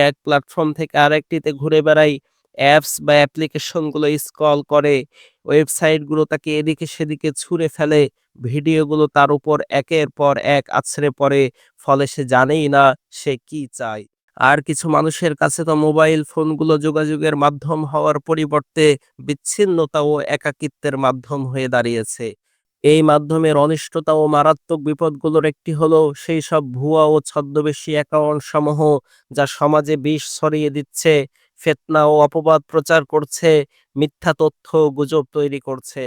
এক প্ল্যাটফর্ম থেকে আরেকটিতে ঘুরে বেড়ায় অ্যাপস বা অ্যাপ্লিকেশনগুলো স্ক্রল করে ওয়েবসাইটগুলো তাকে এদিকে সেদিকে ছুঁড়ে ফেলে ভিডিওগুলো তার উপর একের পর এক আছড়ে পড়ে, ফলে সে জানেই না সে কি চায়। আর কিছু মানুষের কাছে তো মোবাইল ফোনগুলো যোগাযোগের মাধ্যম হওয়ার পরিবর্তে বিচ্ছিন্নতা ও একাকিত্বের মাধ্যম হয়ে দাঁড়িয়েছে। এই মাধ্যমের অনিষ্টতা ও মারাত্মক বিপদগুলোর একটি হলো সেই সব ভুয়া ও ছদ্মবেশী অ্যাকাউন্ট সমূহ যা সমাজে বিষ ছড়িয়ে দিচ্ছে, ফেতনা ও অপবাদ প্রচার করছে, মিথ্যা তথ্য গুজব তৈরি করছে।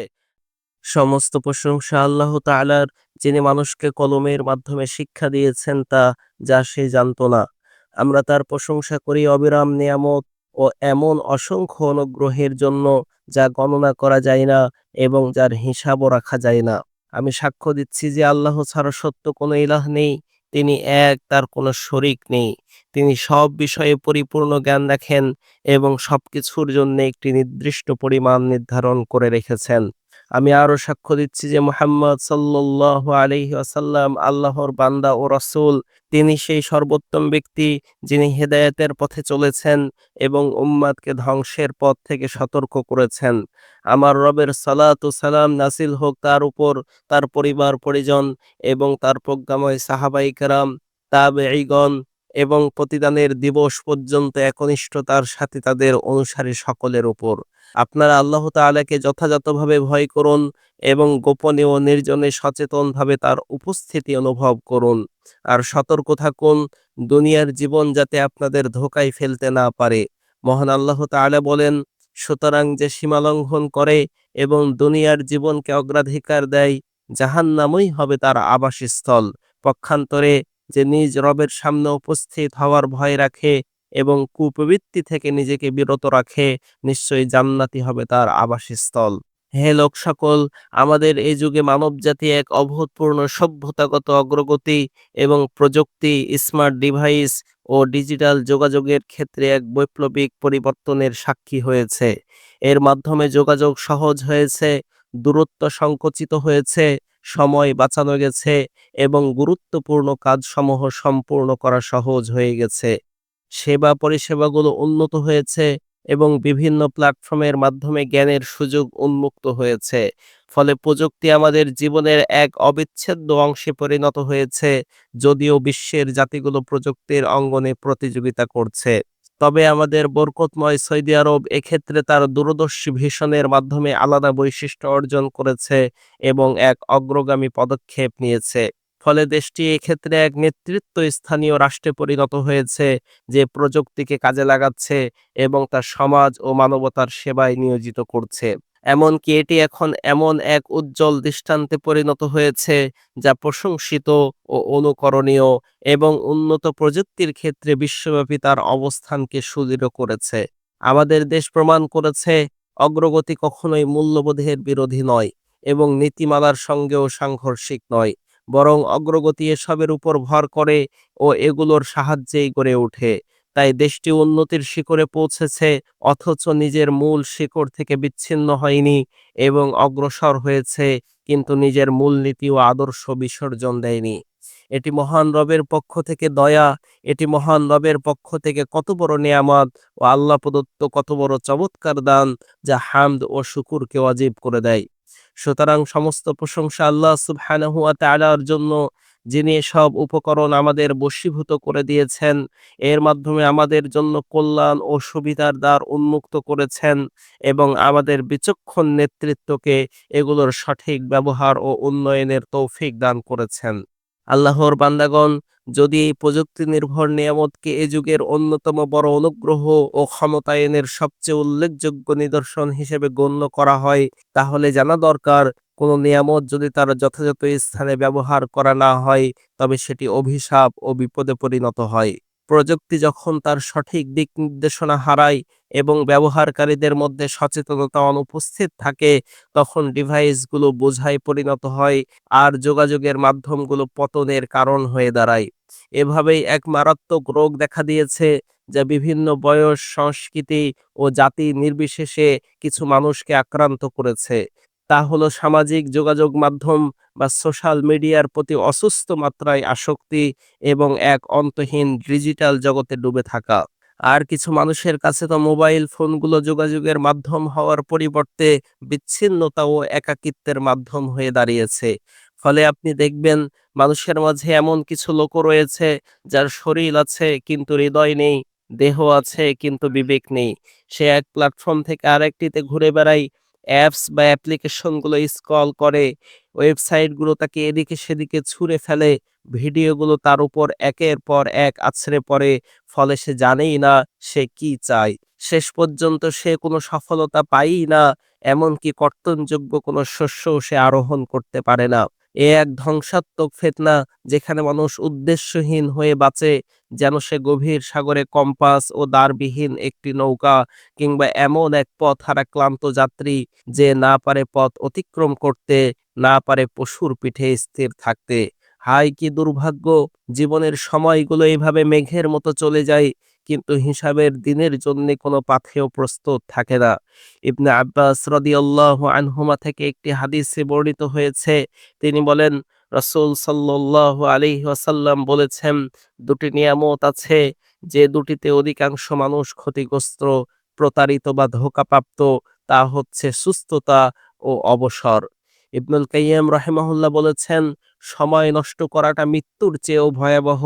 সমস্ত প্রশংসা আল্লাহ তাআলার, যিনি মানুষকে কলমের মাধ্যমে শিক্ষা দিয়েছেন তা, যা সে জানতো না। আমরা তার প্রশংসা করি অবিরাম নিয়ামত ও এমন অসংখ্য অনুগ্রহের জন্য যা গণনা করা যায় না এবং যার হিসাবও রাখা যায় না। আমি সাক্ষ্য দিচ্ছি যে আল্লাহ ছাড়া সত্য কোনো ইলাহ নেই, তিনি এক, তার কোনো শরিক নেই। তিনি সব বিষয়ে পরিপূর্ণ জ্ঞান রাখেন এবং সব কিছুর জন্য একটি নির্দিষ্ট পরিমাণ নির্ধারণ করে রেখেছেন। আমি আরও সাক্ষ্য দিচ্ছি যে মোহাম্মদ সাল্লাহ আলহি আসাল্লাম আল্লাহর বান্দা ও রসুল, তিনি সেই সর্বোত্তম ব্যক্তি যিনি হেদায়েতের পথে চলেছেন এবং উম্মাদকে ধ্বংসের পথ থেকে সতর্ক করেছেন। আমার রবের সালাত ও সালাম নাসিল হোক তার উপর, তার পরিবার, পরিজন এবং তার প্রজ্ঞাময় সাহাবাই কারাম, তাবেঈগণ এবং প্রতিদানের দিবস পর্যন্ত একনিষ্ঠতার সাথে তাদের অনুসারী সকলের উপর। আপনারা আল্লাহ তাআলাকে যথাযথভাবে ভয় করুন এবং গোপনে ও নির্জনে সচেতনভাবে তার উপস্থিতি অনুভব করুন। আর সতর্ক থাকুন, দুনিয়ার জীবন যাতে আপনাদের ধোকায় ফেলতে না পারে। মহান আল্লাহ তাআলা বলেন, সুতরাং যে সীমালঙ্ঘন করে এবং দুনিয়ার জীবনকে অগ্রাধিকার দেয়, জাহান্নামই হবে তার আবাসস্থল। পক্ষান্তরে যে নিজ রবের সামনে উপস্থিত হওয়ার ভয় রাখে এবং কুপ্রবৃত্তি থেকে নিজেকে বিরত রাখে, নিশ্চয়ই জান্নাতি হবে তার আবাসস্থল। হে লোক সকল, আমাদের এই যুগে মানবজাতি এক অভূতপূর্ণ সভ্যতাগত অগ্রগতি এবং প্রযুক্তি, স্মার্ট ডিভাইস ও ডিজিটাল যোগাযোগের ক্ষেত্রে এক বৈপ্লবিক পরিবর্তনের সাক্ষী হয়েছে। এর মাধ্যমে যোগাযোগ সহজ হয়েছে, দূরত্ব সংকুচিত হয়েছে সময় বাঁচানো গেছে এবং গুরুত্বপূর্ণ কাজসমূহ সম্পূর্ণ করা সহজ হয়ে গেছে। সেবা পরিষেবাগুলো উন্নত হয়েছে এবং বিভিন্ন প্ল্যাটফর্মের মাধ্যমে জ্ঞানের সুযোগ উন্মুক্ত হয়েছে। ফলে প্রযুক্তি আমাদের জীবনের এক অবিচ্ছেদ্য অংশে পরিণত হয়েছে, যদিও বিশ্বের জাতিগুলো প্রযুক্তির অঙ্গনে প্রতিযোগিতা করছে। তবে আমাদের বরকতময় সৌদি আরব এক্ষেত্রে তার দূরদর্শী ভীষণের মাধ্যমে আলাদা বৈশিষ্ট্য অর্জন করেছে এবং এক অগ্রগামী পদক্ষেপ নিয়েছে। ফলে দেশটি এক্ষেত্রে এক নেতৃত্ব স্থানীয় রাষ্ট্রে পরিণত হয়েছে যে প্রযুক্তিকে কাজে লাগাচ্ছে এবং তার সমাজ ও মানবতার সেবায় নিয়োজিত করছে। এমনকি এটি এখন এমন এক উজ্জ্বল দৃষ্টান্তে পরিণত হয়েছে যা প্রশংসিত ও অনুকরণীয় এবং উন্নত প্রযুক্তির ক্ষেত্রে বিশ্বব্যাপী তার অবস্থানকে সুদৃঢ় করেছে। আমাদের দেশ প্রমাণ করেছে, অগ্রগতি কখনোই মূল্যবোধের বিরোধী নয় এবং নীতিমালার সঙ্গেও সাংঘর্ষিক নয়, বরং অগ্রগতি এসবের উপর ভর করে ও এগুলোর সাহায্যেই গড়ে ওঠে। তাই দেশটি উন্নতির শিখরে পৌঁছেছে, অথচ নিজের মূল শিকড় থেকে বিচ্ছিন্ন হয়নি এবং অগ্রসর হয়েছে, কিন্তু নিজের মূলনীতি ও আদর্শ বিসর্জন দেয়নি। এটি মহান রবের পক্ষ থেকে দয়া, এটি মহান রবের পক্ষ থেকে কত বড় নিয়ামত ও আল্লাহ প্রদত্ত কত বড় চমৎকার দান, যা হামদ ও শুকুরকে অজীব করে দেয়। সুতরাং সমস্ত প্রশংসা আল্লাহ সুবহানাহু ওয়া তাআলার জন্য। যিনি সব উপকরণ আমাদের বশীভূত করে দিয়েছেন, এর মাধ্যমে আমাদের জন্য কল্যাণ ও সুবিধার দ্বার উন্মুক্ত করেছেন এবং আমাদের বিচক্ষণ নেতৃত্বকে এগুলোর সঠিক ব্যবহার ও উন্নয়নের তৌফিক দান করেছেন। আল্লাহর বান্দাগণ, যদি এই প্রযুক্তি নির্ভর নিয়ামতকে এ যুগের অন্যতম বড় অনুগ্রহ ও ক্ষমতায়নের সবচেয়ে উল্লেখযোগ্য নিদর্শন হিসেবে গণ্য করা হয়, তাহলে জানা দরকার কোনো নিয়ামত যদি তার যথাযথ স্থানে ব্যবহার করা না হয়, তবে সেটি অভিশাপ ও বিপদে পরিণত হয়। প্রযুক্তি যখন তার সঠিক দিক নির্দেশনা হারায় এবং ব্যবহারকারীদের মধ্যে সচেতনতা অনুপস্থিত থাকে, তখন ডিভাইসগুলো বোঝায় পরিণত হয় আর যোগাযোগের মাধ্যমগুলো পতনের কারণ হয়ে দাঁড়ায়। এভাবেই এক মারাত্মক রোগ দেখা দিয়েছে, যা বিভিন্ন বয়স, সংস্কৃতি ও জাতি নির্বিশেষে কিছু মানুষকে আক্রান্ত করেছে। তা হলো সামাজিক যোগাযোগ মাধ্যম বা সোশ্যাল মিডিয়ার প্রতি অসুস্থ মাত্রায় আসক্তি এবং এক অন্তহীন ডিজিটাল জগতে ডুবে থাকা। আর কিছু মানুষের কাছে তো মোবাইল ফোনগুলো যোগাযোগের মাধ্যম হওয়ার পরিবর্তে বিচ্ছিন্নতা ও একাকিত্বের মাধ্যম হয়ে দাঁড়িয়েছে। ফলে আপনি দেখবেন মানুষের মাঝে এমন কিছু লোকও রয়েছে যার শরীর আছে কিন্তু হৃদয় নেই, দেহ আছে কিন্তু বিবেক নেই। সে এক প্ল্যাটফর্ম থেকে আরেকটিতে ঘুরে বেড়ায় অ্যাপস বা অ্যাপ্লিকেশনগুলো স্ক্রল করে ওয়েবসাইটগুলো তাকে এদিকে সেদিকে ছুঁড়ে ফেলে ভিডিওগুলো তার উপর একের পর এক আছড়ে পড়ে, ফলে সে জানেই না সে কি চায়। শেষ পর্যন্ত সে কোনো সফলতা পায়ই না, এমনকি কর্তনযোগ্য কোনো শস্যও সে আরোহণ করতে পারে না। এ এক ধ্বংসাত্মক ফেতনা যেখানে মানুষ উদ্দেশ্যহীন হয়ে বাঁচে, যেন সে গভীর সাগরে কম্পাস ও দ্বারবিহীন একটি নৌকা কিংবা এমন এক পথ হারা ক্লান্ত যাত্রী যে না পারে পথ অতিক্রম করতে, না পারে পশুর পিঠে স্থির থাকতে। হায় কি দুর্ভাগ্য, জীবনের সময়গুলো এইভাবে মেঘের মতো চলে যায় কিন্তু হিসাবের দিনের জন্য কোনো পাথেয় প্রস্তুত থাকে না। ইবনে আব্বাস রদিয়াল্লাহু আনহুমা থেকে একটি হাদিসে বর্ণিত হয়েছে, তিনি বলেন, রসুল সাল্লাল্লাহু আলাইহি ওয়াসাল্লাম বলেছেন, দুটি নিয়ামত আছে, যে দুটিতে অধিকাংশ মানুষ ক্ষতিগ্রস্ত, প্রতারিত বা ধোকাপ্রাপ্ত, তা হচ্ছে সুস্থতা ও অবসর। ইবনুল কাইয়্যিম রাহিমাহুল্লাহ বলেছেন সময় নষ্ট করাটা মৃত্যুর চেয়েও ভয়াবহ।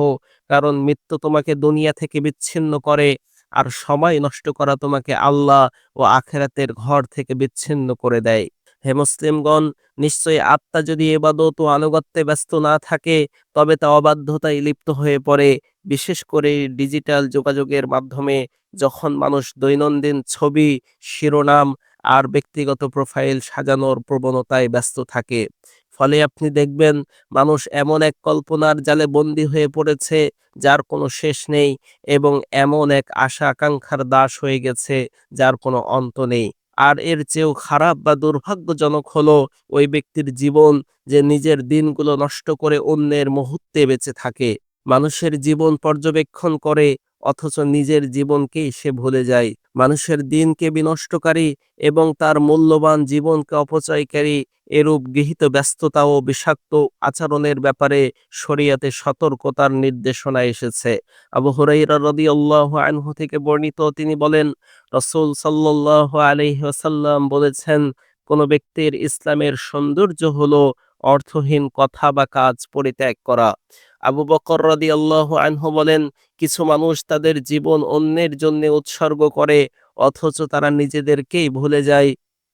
কারণ মৃত্যু তোমাকে দুনিয়া থেকে বিচ্ছিন্ন করে, আর সময় নষ্ট করা তোমাকে আল্লাহ ও আখেরাতের ঘর থেকে বিচ্ছিন্ন করে দেয়। হে মুসলিমগণ, নিশ্চয়ই আত্মা যদি এবাদত ও আনুগত্যে ব্যস্ত না থাকে, তবে তা অবাধ্যতায় লিপ্ত হয়ে পড়ে। বিশেষ করে ডিজিটাল যোগাযোগের মাধ্যমে যখন মানুষ দৈনন্দিন ছবি, শিরোনাম আর ব্যক্তিগত প্রোফাইল সাজানোর প্রবণতায় ব্যস্ত থাকে। ফলে আপনি দেখবেন মানুষ এমন এক কল্পনার জালে বন্দী হয়ে পড়েছে, যার কোনো শেষ নেই এবং এমন এক আশা আকাঙ্ক্ষার দাস হয়ে গেছে, যার কোনো অন্ত নেই। আর এর চেয়েও খারাপ বা দুর্ভাগ্যজনক হলো ওই ব্যক্তির জীবন যে নিজের দিনগুলো নষ্ট করে অন্যের মুহূর্তে বেঁচে থাকে। মানুষের জীবন পর্যবেক্ষণ করে, অথচ নিজের জীবনকেই সে ভুলে যায়। মানুষের দিনকে বিনষ্টকারী এবং তার মূল্যবান জীবনকে অপচয়কারী এরূপ গৃহীত ব্যস্ততা ও বিষাক্ত আচরণের ব্যাপারে শরিয়াতে সতর্কতার নির্দেশনা এসেছে। আবু হুরাইরা রাদিয়াল্লাহু আনহু থেকে বর্ণিত তিনি বলেন, রসুল সাল্লাল্লাহু আলাইহি ওয়াসাল্লাম বলেছেন, কোন ব্যক্তির ইসলামের সৌন্দর্য হলো অর্থহীন কথা বা কাজ পরিত্যাগ করা। আবু বকর রদি আল্লাহ আনহু বলেন, কিছু মানুষ তাদের জীবন অন্যের জন্য উৎসর্গ করে, অথচ তারা নিজেদেরকেই ভুলে যায়।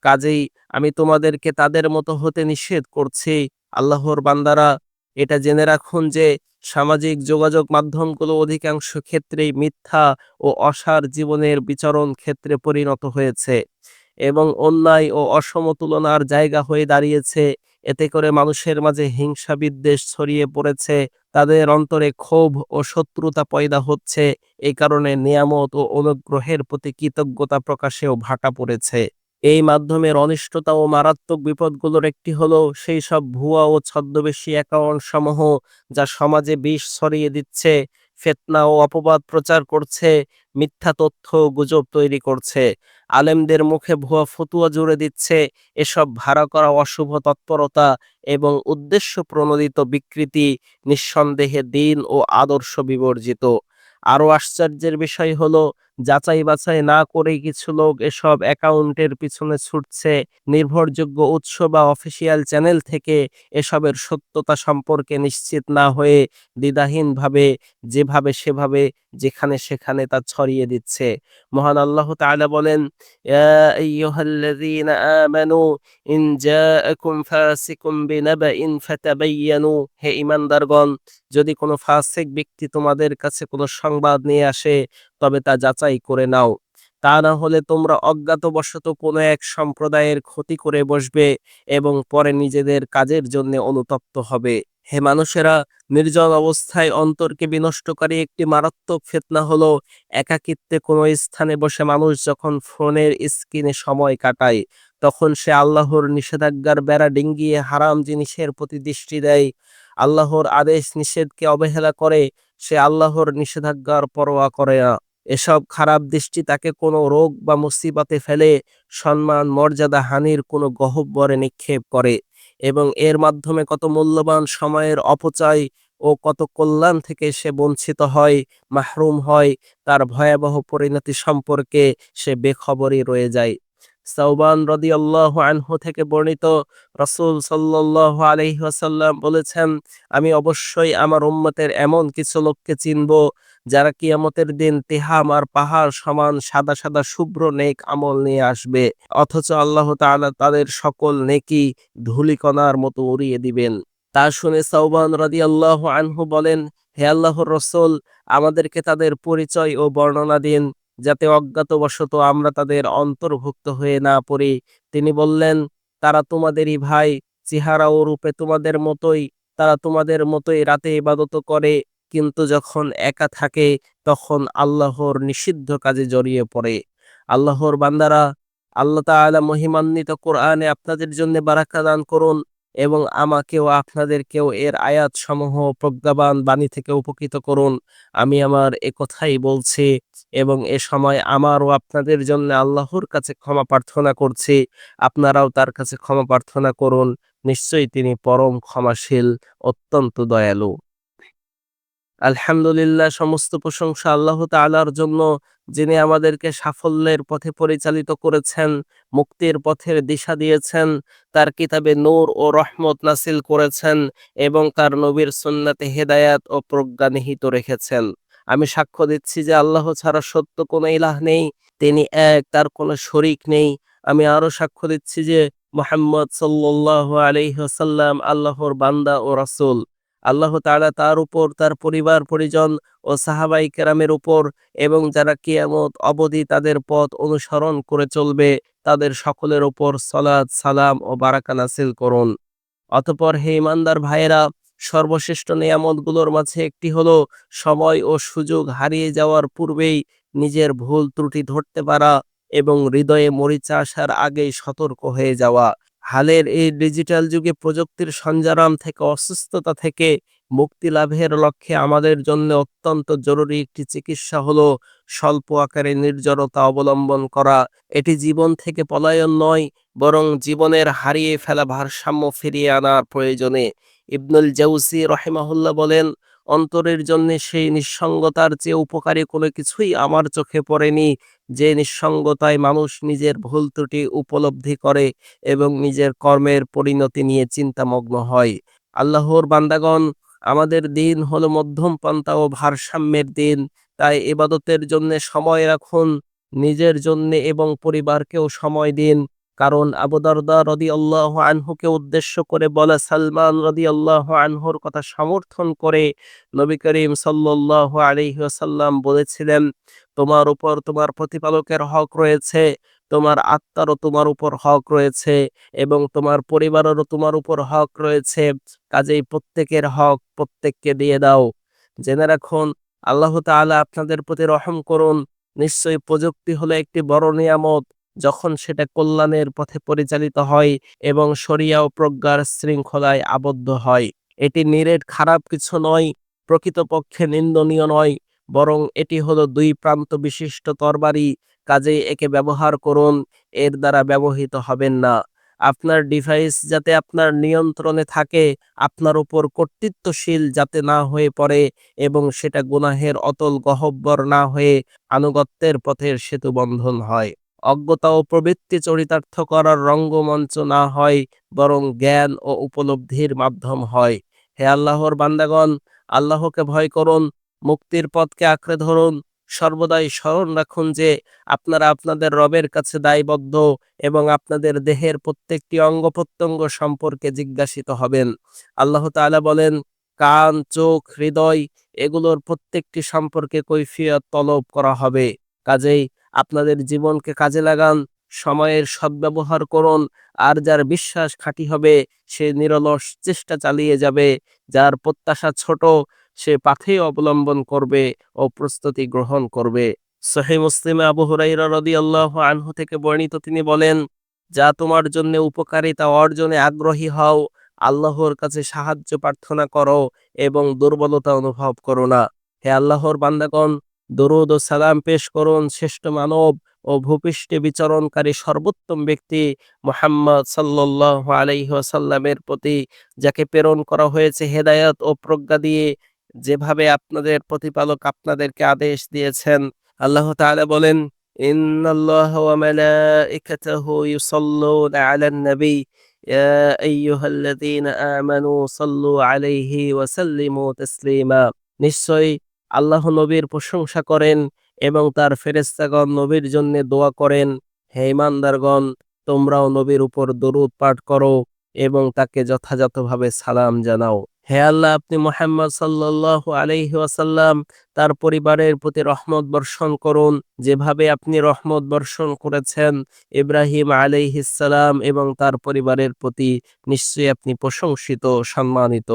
কাজেই আমি তোমাদেরকে তাদের মতো হতে নিষেধ করছি। আল্লাহর বান্দারা, এটা জেনে রাখুন যে সামাজিক যোগাযোগ মাধ্যমগুলো অধিকাংশ ক্ষেত্রেই মিথ্যা ও অসার জীবনের বিচরণ ক্ষেত্রে পরিণত হয়েছে এবং অন্যায় ও অসমতুলনার জায়গা হয়ে দাঁড়িয়েছে। এতে করে মানুষের মাঝে হিংসা বিদ্বেষ ছড়িয়ে পড়েছে, তাদের অন্তরে ক্ষোভ ও শত্রুতা পয়দা হচ্ছে, এই কারণে নিয়ামত ও অনুগ্রহের প্রতি কৃতজ্ঞতা প্রকাশেও ভাটা পড়েছে। এই মাধ্যমের অনিষ্টতা ও মারাত্মক বিপদগুলোর একটি হলো সেই সব ভুয়া ও ছদ্মবেশী অ্যাকাউন্ট সমূহ যা সমাজে বিষ ছড়িয়ে দিচ্ছে। ফেতনা ও অপবাদ প্রচার করছে, মিথ্যা তথ্য গুজব তৈরি করছে। আলেমদের মুখে ভুয়া ফতুয়া জুড়ে দিচ্ছে, এসব ভাড়া করা অশুভ তৎপরতা এবং উদ্দেশ্য প্রণোদিত বিকৃতি, নিঃসন্দেহে দিন ও আদর্শ বিবর্জিত। আরও আশ্চর্যের বিষয় হলো যাচাই বাছাই না করেই কিছু লোক এসব অ্যাকাউন্টের পিছনে ছুটছে। নির্ভরযোগ্য উৎস বা অফিসিয়াল চ্যানেল থেকে এসবের সত্যতা সম্পর্কে নিশ্চিত না হয়ে দ্বিধাহীনভাবে যেভাবে সেভাবে, যেখানে সেখানে তা ছড়িয়ে দিচ্ছে। মহান আল্লাহ তাআলা বলেন হে ঈমানদারগণ, যদি কোনো ফাসিক ব্যক্তি তোমাদের কাছে কোনো সংবাদ নিয়ে আসে তবে তা যাচাই করে নাও। তা না হলে তোমরা অজ্ঞাতবশত কোনো এক সম্প্রদায়ের ক্ষতি করে বসবে এবং পরে নিজেদের কাজের জন্য অনুতপ্ত হবে। হে মানুষেরা, নির্জন অবস্থায় অন্তরকে বিনষ্টকারী একটি মারাত্মক ফেতনা হলো একাকিত্বে কোনো স্থানে বসে মানুষ যখন ফোনের স্ক্রিনে সময় কাটায়, তখন সে আল্লাহর নিষেধাজ্ঞার বেড়া ডিঙ্গিয়ে হারাম জিনিসের প্রতি দৃষ্টি দেয়। আল্লাহর আদেশ নিষেধকে অবহেলা করে, সে আল্লাহর নিষেধাজ্ঞার পরোয়া করে না। এসব খারাপ দৃষ্টি তাকে কোনো রোগ বা মুসিবতে ফেলে সম্মান, মর্যাদা, হানির কোনো গহব্বরে নিক্ষেপ করে এবং এর মাধ্যমে কত মূল্যবান সময়ের অপচয় ও কত কল্যাণ থেকে সে বঞ্চিত হয়, মাহরুম হয়, তার ভয়াবহ পরিণতি সম্পর্কে সে বেখবরই রয়ে যায়। সাউবান রদিয়াল্লাহু আনহু থেকে বর্ণিত রসুল সাল্লাল্লাহু আলাইহি ওয়াসাল্লাম বলেছেন, আমি অবশ্যই আমার উম্মতের এমন কিছু লোককে চিনব যারা কিয়ামতের দিন তেহাম আর পাহাড় সমান সাদা সাদা শুভ্র নেক আমল নিয়ে আসবে। অথচ আল্লাহ তাআলা তাদের সকল নেকি ধূলিকণার মতো উড়িয়ে দিবেন। তা শুনে সাউবান রাদিয়াল্লাহু আনহু বলেন, হে আল্লাহর রসুল, আমাদেরকে তাদের পরিচয় ও বর্ণনা দিন, যাতে অজ্ঞাতবশত আমরা তাদের অন্তর্ভুক্ত হয়ে না পড়ি। তিনি বললেন, তারা তোমাদেরই ভাই, চেহারা ও রূপে তোমাদের মতোই, তারা তোমাদের মতোই রাতে ইবাদত করে কিন্তু যখন একা থাকে, তখন আল্লাহর নিষিদ্ধ কাজে জড়িয়ে পড়ে। আল্লাহর বান্দারা, আল্লাহ তাআলা মহিমান্বিত কোরআনে আপনাদের জন্য বারাক্কা দান করুন এবং আমাকেও আপনাদেরকেও এর আয়াত সমূহ প্রজ্ঞাবান বাণী থেকে উপকৃত করুন। আমি আমার এ কথাই বলছি এবং এ সময় আমার ও আপনাদের জন্য আল্লাহর কাছে ক্ষমা প্রার্থনা করছি। আপনারাও তার কাছে ক্ষমা প্রার্থনা করুন। নিশ্চয়ই তিনি পরম ক্ষমাশীল, অত্যন্ত দয়ালু। আলহামদুলিল্লাহ, সমস্ত প্রশংসা আল্লাহ তাআলার জন্য, যিনি আমাদেরকে সাফল্যের পথে পরিচালিত করেছেন, মুক্তির পথের দিশা দিয়েছেন, তার কিতাবে নূর ও রহমত নাসিল করেছেন এবং তার নবীর সুন্নাতে হেদায়াত ও প্রজ্ঞা নিহিত রেখেছেন। আমি সাক্ষ্য দিচ্ছি যে আল্লাহ ছাড়া সত্য কোনো ইলাহ নেই, তিনি এক, তার কোনো শরিক নেই। আমি আরও সাক্ষ্য দিচ্ছি যে মোহাম্মদ সাল্লাল্লাহু আলাইহি ওয়াসাল্লাম আল্লাহর বান্দা ও রাসূল। আল্লাহ তাআলা তার উপর, তার পরিবার, পরিজন ও সাহাবাই কেরামের উপর এবং যারা কিয়ামত অবধি তাদের পথ অনুসরণ করে চলবে, তাদের সকলের উপর সলাদ সালাম ও বারাকা নাসিল করুন। অতপর হে ইমানদার ভাইয়েরা, সর্বশ্রেষ্ঠ নিয়ামতগুলোর মাঝে একটি হলো সময় ও সুযোগ হারিয়ে যাওয়ার পূর্বেই নিজের ভুল ত্রুটি ধরতে পারা এবং হৃদয়ে মরিচা আসার আগেই সতর্ক হয়ে যাওয়া। হালের এই ডিজিটাল যুগে প্রযুক্তির সঞ্জারাম থেকে, অসুস্থতা থেকে মুক্তি লাভের লক্ষ্যে আমাদের জন্য অত্যন্ত জরুরি একটি চিকিৎসা হলো স্বল্প আকারে নির্জরতা অবলম্বন করা। এটি জীবন থেকে পলায়ন নয়, বরং জীবনের হারিয়ে ফেলা ভারসাম্য ফিরিয়ে আনার প্রয়োজনে। ইবনুল জাউসি রহেমাহুল্লাহ বলেন, অন্তরের জন্য সেই নিঃসঙ্গতার চেয়ে উপকারী কোনো কিছুই আমার চোখে পড়েনি। যে নিঃসঙ্গতায় মানুষ নিজের ভুল ত্রুটি উপলব্ধি করে এবং নিজের কর্মের পরিণতি নিয়ে চিন্তামগ্ন হয়। আল্লাহর বান্দাগণ, আমাদের দিন হলো মধ্যম পন্থা ও ভারসাম্যের দিন। তাই এবাদতের জন্য সময় রাখুন, নিজের জন্য এবং পরিবারকেও সময় দিন। কারণ আবু দারদা রদি আল্লাহ আনহুকে উদ্দেশ্য করে বলা সালমান রদি আল্লাহ আনহুর কথা সমর্থন করে নবী করিম সাল্লাহ আলহিহাসাল্লাম বলেছিলেন তোমার উপর তোমার প্রতিপালকের হক রয়েছে, তোমার আত্মারও তোমার উপর হক রয়েছে এবং তোমার পরিবারেরও তোমার উপর হক রয়েছে। কাজেই প্রত্যেকের হক প্রত্যেককে দিয়ে দাও। জেনে রাখুন, আল্লাহ তাআলা আপনাদের প্রতি রহম করুন। নিশ্চয়ই প্রযুক্তি হলো একটি বড় নিয়ামত, যখন সেটা কল্যাণের পথে পরিচালিত হয় এবং শরিয়া ও প্রজ্ঞার শৃঙ্খলায় আবদ্ধ হয়। এটি নিরেট খারাপ কিছু নয়, প্রকৃতপক্ষে নিন্দনীয় নয়। বরং এটি হলো দুই প্রান্ত বিশিষ্ট তরবারি, কাজেই একে ব্যবহার করুন, এর দ্বারা ব্যবহৃত হবেন না। আপনার ডিভাইস যাতে আপনার নিয়ন্ত্রণে থাকে, আপনার উপর কর্তৃত্বশীল যাতে না হয়ে পড়ে এবং সেটা গুনাহের অতল গহব্বর না হয়ে আনুগত্যের পথের সেতু বন্ধন হয়। অজ্ঞতা ও প্রবৃত্তি চরিতার্থ করার রঙ্গমঞ্চ না হয়, বরং জ্ঞান ও উপলব্ধির মাধ্যম হয়। হে আল্লাহর বান্দাগণ, আল্লাহকে ভয় করুন মুক্তির পথকে আঁকড়ে ধরুন, সর্বদাই স্মরণ রাখুন যে আপনারা আপনাদের রবের কাছে দায়বদ্ধ এবং আপনাদের দেহের প্রত্যেকটি অঙ্গ প্রত্যঙ্গ সম্পর্কে জিজ্ঞাসিত হবেন। আল্লাহ তাআলা বলেন, কান, চোখ, হৃদয় এগুলোর প্রত্যেকটি সম্পর্কে কৈফিয়ত তলব করা হবে। কাজেই আপনাদের জীবনকে কাজে লাগান, সময়ের সদ্ব্যবহার করুন, আর যার বিশ্বাস খাঁটি হবে সে নিরলস চেষ্টা চালিয়ে যাবে, যার প্রত্যাশা ছোট সে পাথে অবলম্বন করবে ও প্রস্তুতি গ্রহণ করবে। সহি মুসলিমে আবু হুরাইরা রাদিয়াল্লাহু আনহু থেকে বর্ণিত তিনি বলেন, যা তোমার জন্য উপকারিতা অর্জনে আগ্রহী হও, আল্লাহর কাছে সাহায্য প্রার্থনা করো এবং দুর্বলতা অনুভব করো না। হে আল্লাহর বান্দাগণ, দরুদ ও সালাম পেশ করুন শ্রেষ্ঠ মানব ও ভূপৃষ্ঠে বিচরণকারী সর্বোত্তম ব্যক্তি মোহাম্মদ সাল্লাহ আলাইসাল্লামের প্রতি, যাকে প্রেরণ করা হয়েছে হেদায়ত ও প্রজ্ঞা দিয়ে যেভাবে আপনাদের প্রতিপালক আপনাদেরকে আদেশ দিয়েছেন, আল্লাহ তাআলা বলেন, ইন্নাল্লাহ ওয়া মালাইকাতাহু ইউসাল্লুনা আলান নবী। ইয়া আইয়ুহাল্লাযীনা আমানু সাল্লু আলাইহি ওয়া সাল্লিমু তাসলিমা। নিশ্চয়ই আল্লাহ নবীর প্রশংসা করেন এবং তার ফেরেশতাগণ নবীর জন্য দোয়া করেন, হে ইমানদারগণ, তোমরাও নবীর উপর দরুদ পাঠ করো এবং তাকে যথাযথভাবে সালাম জানাও। হে আল্লাহ, আপনি মোহাম্মদ সাল্লাহ আলহি ওয়াসাল্লাম, তার পরিবারের প্রতি রহমত বর্ষণ করুন। যেভাবে আপনি রহমত বর্ষণ করেছেন, ইব্রাহিম আলহিসাল্লাম এবং তার পরিবারের প্রতি নিশ্চয়ই আপনি প্রশংসিত, সম্মানিত।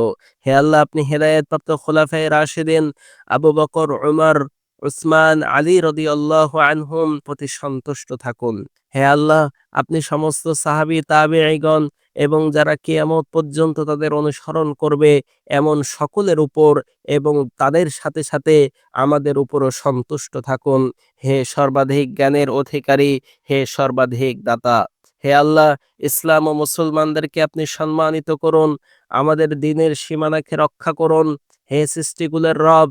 হে আল্লাহ, আপনি হেদায়তপ্রাপ্ত খোলাফায় রাশেদিন আবু বকর, উমর উসমান আলী রদি আল্লাহ আনহুম প্রতি সন্তুষ্ট থাকুন। হে আল্লাহ, আপনি সমস্ত সাহাবি, তাবেঈগণ এবং যারা কেয়ামত পর্যন্ত তাদের অনুসরণ করবে এমন সকলের উপর এবং তাদের সাথে সাথে আমাদের উপরও সন্তুষ্ট থাকুন। হে সর্বাধিক জ্ঞানের অধিকারী, হে সর্বাধিক দাতা, হে আল্লাহ, ইসলাম ও মুসলমানদেরকে আপনি সম্মানিত করুন, আমাদের দিনের সীমানাকে রক্ষা করুন। হে সৃষ্টিগুলোর রব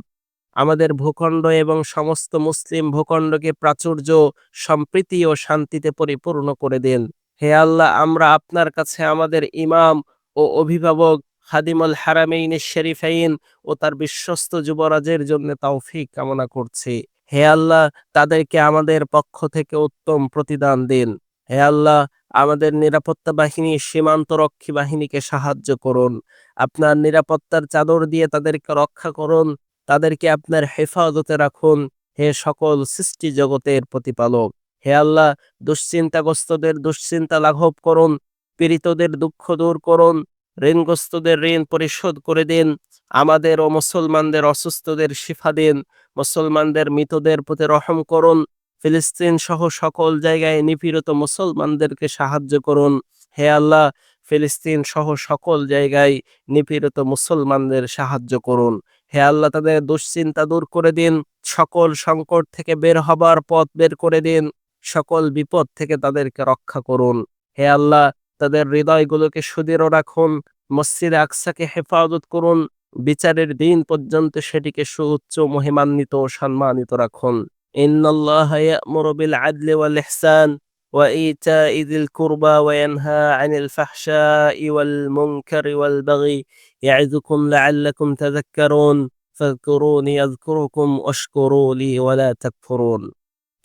আমাদের ভূখণ্ড এবং সমস্ত মুসলিম ভূখণ্ডকে প্রাচুর্য, সম্প্রীতি ও শান্তিতে পরিপূর্ণ করে দিন। হে আল্লাহ, আমরা আপনার কাছে আমাদের ইমাম ও অভিভাবক হাদিমুল হারামেইন শরীফাইন ও তার বিশ্বস্ত যুবরাজের জন্য তৌফিক কামনা করছি। হে আল্লাহ, তাদেরকে আমাদের পক্ষ থেকে উত্তম প্রতিদান দিন। হে আল্লাহ, আমাদের নিরাপত্তা বাহিনী সীমান্ত রক্ষী বাহিনীকে সাহায্য করুন। আপনার নিরাপত্তার চাদর দিয়ে তাদেরকে রক্ষা করুন। তাদেরকে আপনার হেফাজতে রাখুন। হে সকল সৃষ্টি জগতের প্রতিপালক, হে আল্লাহ, দুশ্চিন্তাগ্রস্তদের দুশ্চিন্তা লাঘব করুন, পীড়িতদের দুঃখ দূর করুন, ঋণগ্রস্তদের ঋণ পরিশোধ করে দিন, আমাদের ও মুসলমানদের অসুস্থদের শিফা দিন, মুসলমানদের মৃতদের প্রতি রহম করুন, ফিলিস্তিন সহ সকল জায়গায় নিপীড়িত মুসলমানদেরকে সাহায্য করুন। হে আল্লাহ, ফিলিস্তিন সহ সকল জায়গায় নিপীড়িত মুসলমানদের সাহায্য করুন। হে আল্লাহ তাদের দুশ্চিন্তা দূর করে দিন সকল সংকট থেকে বের হবার পথ বের করে দিন সকল বিপদ থেকে তাদেরকে রক্ষা করুন হে আল্লাহ তাদের হৃদয়গুলোকে সুদৃঢ় রাখুন মসজিদ আকসাকে হেফাজত করুন বিচারের দিন পর্যন্ত সেটিকে সুউচ্চ মহিমান্বিত ও সম্মানিত রাখুন ইন্নাল্লাহ ইয়ামুরু বিল আদলি ওয়াল ইহসান وإيتاء ذي القربى وينهى عن الفحشاء والمنكر والبغي يعظكم لعلكم تذكرون فاذكروني أذكركم واشكروا لي ولا تكفرون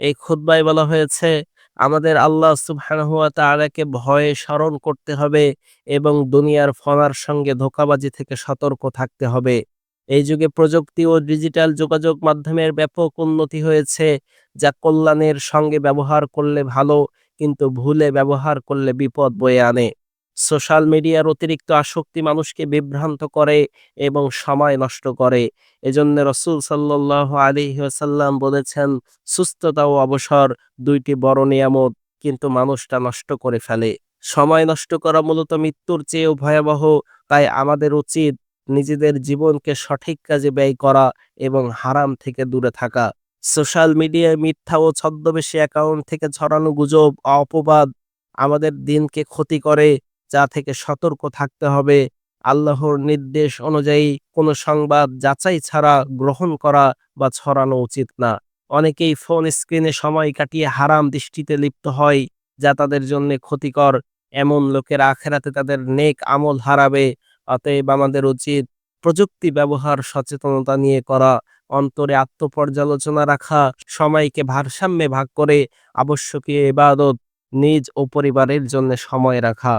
এই খুতবায় বলা হয়েছে আমাদের আল্লাহ সুবহানাহু ওয়া তাআলাকে ভয়ে স্মরণ করতে হবে এবং দুনিয়ার ফনার সঙ্গে ধোকাবাজি থেকে সতর্ক থাকতে হবে এই যুগে প্রযুক্তি ও ডিজিটাল যোগাযোগ মাধ্যমের ব্যাপক উন্নতি হয়েছে যা কল্যাণের সঙ্গে ব্যবহার করলে ভালো কিন্তু ভুলে ব্যবহার করলে বিপদ বয়ে আনে সোশ্যাল মিডিয়ার অতিরিক্ত আসক্তি মানুষকে বিভ্রান্ত করে এবং সময় নষ্ট করে। এজন্য রসুল সাল্লাহ আলী সাল্লাম বলেছেন, সুস্থতা ও অবসর দুইটি বড় নিয়ামত, কিন্তু মানুষটা নষ্ট করে ফেলে। সময় নষ্ট করা মূলত মৃত্যুর চেয়েও ভয়াবহ, তাই আমাদের উচিত নিজেদের জীবনকে সঠিক কাজে ব্যয় করা এবং হারাম থেকে দূরে থাকা। সোশ্যাল মিডিয়ায় মিথ্যা ও ছদ্মবেশী অ্যাকাউন্ট থেকে ছড়ানো গুজব, অপবাদ আমাদের দিনকে ক্ষতি করে যা থেকে সতর্ক থাকতে হবে। আল্লাহর নির্দেশ অনুযায়ী কোনো সংবাদ যাচাই ছাড়া গ্রহণ করা বা ছড়ানো উচিত না। অনেকেই ফোন স্ক্রিনে সময় কাটিয়ে হারাম দৃষ্টিতে লিপ্ত হয়, যা তাদের জন্য ক্ষতিকর। এমন লোকের আখেরাতে তাদের নেক আমল হারাবে, অতএব আমাদের উচিত প্রযুক্তি ব্যবহার, সচেতনতা নিয়ে করা, অন্তরে আত্মপর্যালোচনা রাখা, সময়কে ভারসাম্যে ভাগ করে, আবশ্যকীয় ইবাদত, নিজ ও পরিবারের জন্য সময় রাখা।